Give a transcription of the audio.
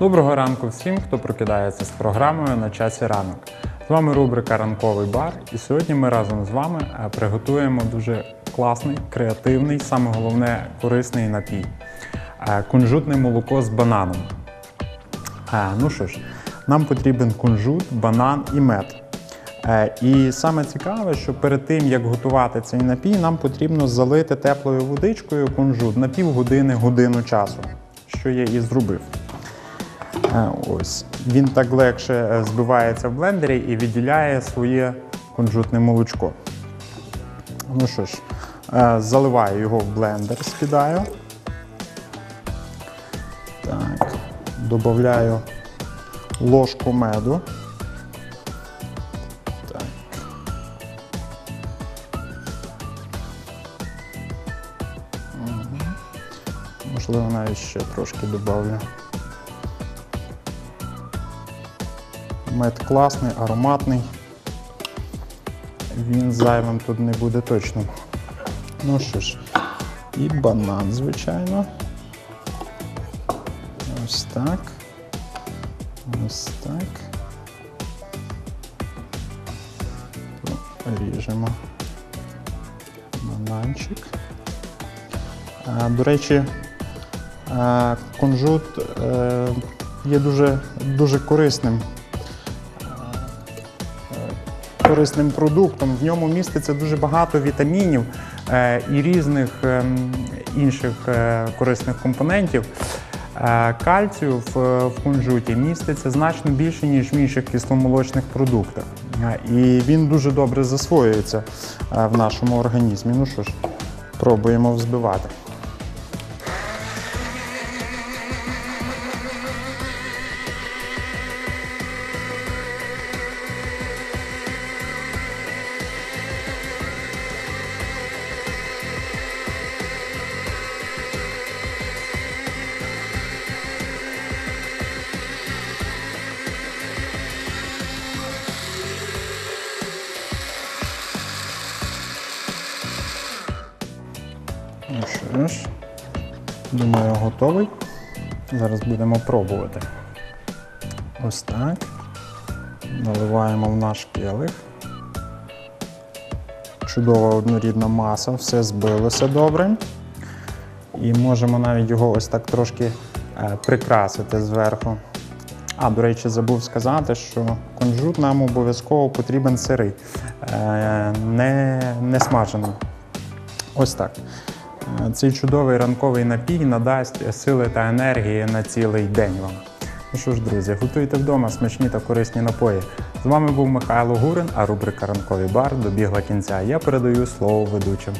Доброго ранку всім, хто прокидається з програмою на часі ранок. З вами рубрика Ранковий бар, і сьогодні ми разом з вами е, приготуємо дуже класний, креативний, саме головне корисний напій Е, кунжутне молоко з бананом. Е, Ну що ж, нам потрібен кунжут, банан і мед. І саме цікаве, що перед тим як готувати цей напій, нам потрібно залити теплою водичкою кунжут на півгодини годину часу, що я і зробив. Е, Ось він так легше е, збивається в блендері і відділяє своє кунжутне молочко. Ну що ж, е, заливаю його в блендер, скидаю. Так, додаю ложку меду. Можливо, навіть ще трошки додавлю. Мед класний, ароматний. Він зайвим тут не буде точно. Ну що ж, і банан, звичайно. Ось так. Ось так. Ріжемо бананчик. А, До речі, а, кунжут е, є дуже, дуже корисним. Корисним продуктом. В ньому міститься дуже багато вітамінів е, і різних ем, інших е, корисних компонентів. Е, Кальцію в, кунжуті міститься значно більше, ніж в інших кисломолочних продуктах. І він дуже добре засвоюється в нашому організмі. Ну що ж, пробуємо взбивати. Ну що ж, думаю, готовий. Зараз будемо пробувати. Ось так. Наливаємо в наш келих. Чудова однорідна маса, все збилося добре. І можемо навіть його ось так трошки е, прикрасити зверху. А, до речі, забув сказати, що кунжут нам обов'язково потрібен сирий, е, не, не смажений. Ось так. Цей чудовий ранковий напій надасть сили та енергії на цілий день вам. Ну що ж, друзі, готуйте вдома смачні та корисні напої. З вами був Михайло Гурин, а рубрика Ранковий бар добігла кінця. Я передаю слово ведучим.